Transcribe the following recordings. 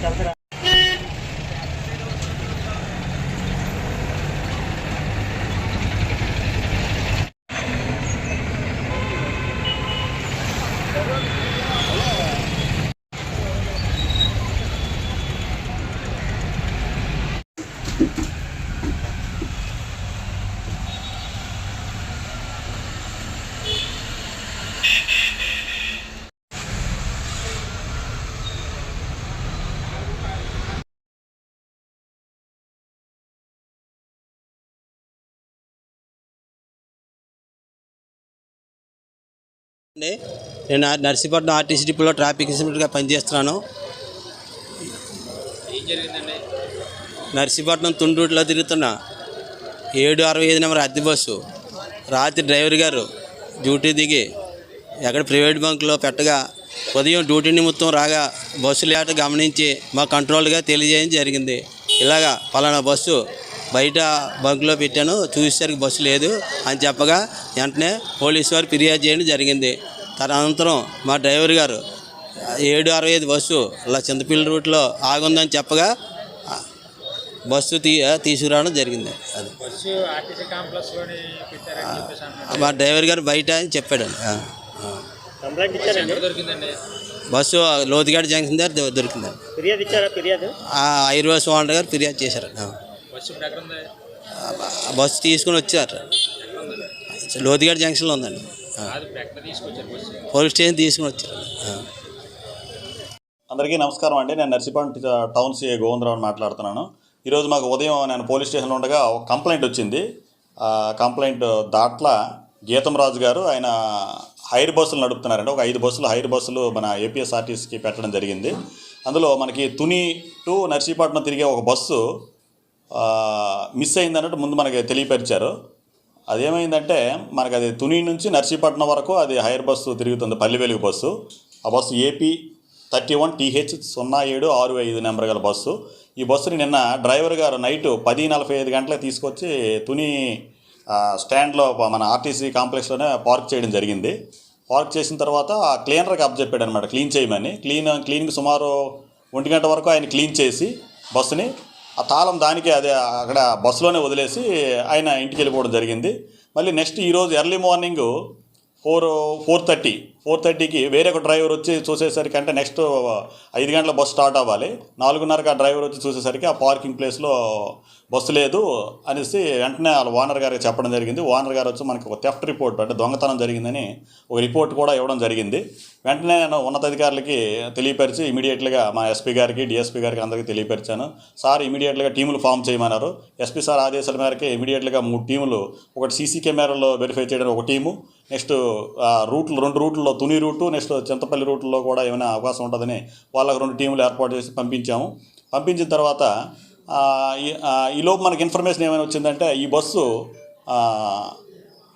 cartera. అండి నేను Narsipatnam RTC డిపోలో ట్రాఫిక్ ఇన్స్పెక్టర్గా పనిచేస్తున్నాను. నర్సీపట్నం తుండూరులో తిరుగుతున్నా ఏడు అరవై ఐదు నెంబర్ అద్దె బస్సు రాత్రి డ్రైవర్ గారు డ్యూటీ దిగి ఎక్కడ ప్రైవేట్ బంకులో పెట్టగా ఉదయం డ్యూటీ నిమిత్తం రాగా బస్సు లేట గమనించి మా కంట్రోల్గా తెలియజేయడం జరిగింది. ఇలాగా పలానా బస్సు బయట బంకులో పెట్టాను చూసేసరికి బస్సు లేదు అని చెప్పగా వెంటనే పోలీసు వారు ఫిర్యాదు చేయడం జరిగింది. తదనంతరం మా డ్రైవర్ గారు ఏడు అరవై ఐదు బస్సు అలా చింతపిల్లి రూట్లో ఆగుందని చెప్పగా బస్సు తీ తీసుకురావడం జరిగింది. అది. బస్సు ఆర్టీసీ కాంప్లెక్స్లోని పెట్టారని చెప్పేసి అంటున్నారు. మా డ్రైవర్ గారు బయట అని చెప్పాడు దొరికిందండి? బస్సు లోతుగాడి జంక్షన్ దగ్గర దొ- దొరికింది ఫిర్యాదు ఇచ్చారా? ఫిర్యాదు? ఆ ఐర్వాస్ ఓనర్ గారు ఫిర్యాదు చేశారు. బస్సు తీసుకుని వచ్చారు. లోతుగాడి జంక్షన్లో ఉందండి. పోలీస్ స్టేషన్ తీసుకుని వచ్చారు. అందరికీ నమస్కారం అండి. నేను నర్సీపట్నం టౌన్ సిఏ గోవిందరావు మాట్లాడుతున్నాను. ఈరోజు మాకు ఉదయం నేను పోలీస్ స్టేషన్లో ఉండగా ఒక కంప్లైంట్ వచ్చింది. ఆ కంప్లైంట్ దాట్ల గీతం రాజు గారు ఆయన హైర్ బస్సులు నడుపుతున్నారండి. ఒక ఐదు బస్సులు హైర్ బస్సులు మన ఏపీఎస్ఆర్టీసీకి పెట్టడం జరిగింది. అందులో మనకి తుని టు నర్సీపట్నం తిరిగే ఒక బస్సు మిస్ అయింది అన్నట్టు ముందు మనకి తెలియపరిచారు. అదేమైందంటే మనకు అది తుని నుంచి నర్సీపట్నం వరకు అది హైర్ బస్సు తిరుగుతుంది పల్లి వెలుగు బస్సు. ఆ bus AP thirty one T H సున్నా ఏడు ఆరు ఐదు నెంబర్ గల బస్సు. ఈ బస్సుని నిన్న డ్రైవర్ గారు నైట్ పది నలభై ఐదు గంటలకు తీసుకొచ్చి తుని స్టాండ్లో మన ఆర్టీసీ కాంప్లెక్స్లోనే పార్క్ చేయడం జరిగింది. పార్క్ చేసిన తర్వాత ఆ క్లీనర్కి అప్పచెప్పాడు అనమాట క్లీన్ చేయమని. క్లీన్ క్లీన్కి సుమారు ఒంటి గంట వరకు ఆయన క్లీన్ చేసి బస్సుని ఆ తాళం దానికి అదే అక్కడ బస్సులోనే వదిలేసి ఆయన ఇంటికి వెళ్ళిపోవడం జరిగింది. మళ్ళీ నెక్స్ట్ ఈరోజు early morning four four thirty four థర్టీకి వేరే ఒక డ్రైవర్ వచ్చి చూసేసరికి అంటే నెక్స్ట్ ఐదు గంటల బస్సు స్టార్ట్ అవ్వాలి. నాలుగున్నరకు ఆ డ్రైవర్ వచ్చి చూసేసరికి ఆ పార్కింగ్ ప్లేస్లో బస్సు లేదు అనేసి వెంటనే వాళ్ళ ఓనర్ గారికి చెప్పడం జరిగింది. ఓనర్ గారు వచ్చి మనకి ఒక థెఫ్ట్ రిపోర్ట్ అంటే దొంగతనం జరిగిందని ఒక రిపోర్ట్ కూడా ఇవ్వడం జరిగింది. వెంటనే నేను ఉన్నతాధికారులకి తెలియపరిచి ఇమీడియట్గా మా ఎస్పీ గారికి డిఎస్పీ గారికి అందరికీ తెలియపరిచాను. సార్ ఇమీడియట్గా టీములు ఫామ్ చేయమన్నారు. ఎస్పీ సార్ ఆదేశాల మేరకు ఇమీడియట్గా మూడు టీములు ఒకటి సీసీ కెమెరాలో వెరిఫై చేయడానికి ఒక టీము నెక్స్ట్ ఆ, రూట్లు రెండు రూట్లలో తుని రూటు నెక్స్ట్ చింతపల్లి రూట్లో కూడా ఏమైనా అవకాశం ఉంటుందని వాళ్ళకు రెండు టీములు ఏర్పాటు చేసి పంపించాము. పంపించిన తర్వాత ఈలోపు మనకి ఇన్ఫర్మేషన్ ఏమైనా వచ్చిందంటే ఈ బస్సు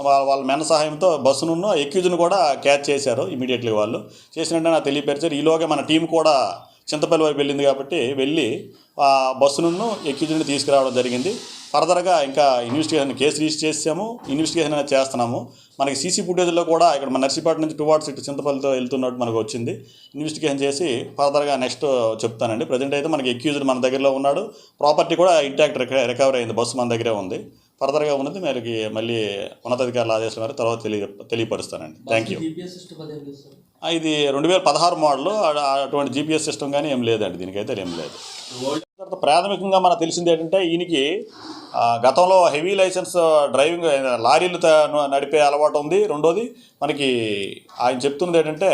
వాళ్ళ మెన సహాయంతో బస్సును ఎక్యూజ్ను కూడా క్యాచ్ చేశారు ఇమీడియట్లీ వాళ్ళు. చేసినట్టు నాకు తెలియపరిచారు. ఈలోగా మన టీం కూడా చింతపల్లి వైపు వెళ్ళింది కాబట్టి వెళ్ళి ఆ బస్సును ఎక్యూజ్ని తీసుకురావడం జరిగింది. ఫర్దర్గా ఇంకా ఇన్వెస్టిగేషన్ కేసు రిజిస్టర్ చేసాము. ఇన్వెస్టిగేషన్ అనేది చేస్తున్నాము. మనకి సీసీ ఫుటేజ్లో కూడా ఇక్కడ మన నర్సీపేట నుంచి టువార్డ్స్ ఇటు చింతపల్లితో వెళ్తున్నట్టు మనకు వచ్చింది. ఇన్వెస్టిగేషన్ చేసి ఫర్దర్గా నెక్స్ట్ చెప్తానండి. ప్రజెంట్ అయితే మనకి ఎక్యూజ్డ్ మన దగ్గరలో ఉన్నాడు. ప్రాపర్టీ కూడా ఇంటాక్ట్ రికవరీ అయింది. బస్సు మన దగ్గరే ఉంది. ఫర్దర్గా ఉన్నది. మనకి మళ్ళీ ఉన్నతాధికారుల ఆదేశాల మేరకు తర్వాత తెలియ తెలియపరుస్తానండి. థ్యాంక్ యూ ఇది రెండు వేల పదహారు మోడల్. అటువంటి జీపీఎస్ సిస్టమ్ కానీ ఏం లేదండి. దీనికైతే ఏం లేదు. తర్వాత ప్రాథమికంగా మనకు తెలిసింది ఏంటంటే ఈయనకి గతంలో హెవీ లైసెన్స్ డ్రైవింగ్ లారీలు నడిపే అలవాటు ఉంది. రెండోది మనకి ఆయన చెప్తున్నది ఏంటంటే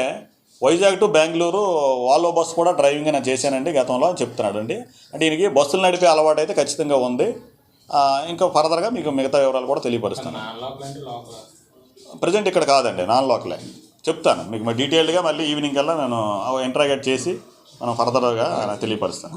Vizag to Bengaluru Volvo bus కూడా డ్రైవింగ్ నేను చేశానండి గతంలో అని చెప్తున్నాడు అండి అంటే ఈయనకి బస్సులు నడిపే అలవాటు అయితే ఖచ్చితంగా ఉంది. ఇంకా ఫర్దర్గా మీకు మిగతా వివరాలు కూడా తెలియపరుస్తాను. ప్రజెంట్ ఇక్కడ కాదండి నాన్ లోకలే చెప్తాను మీకు మరి డీటెయిల్డ్గా మళ్ళీ ఈవినింగ్ కల్లా నేను ఇంట్రాగేట్ చేసి మనం ఫర్దర్గా తెలియపరుస్తాను.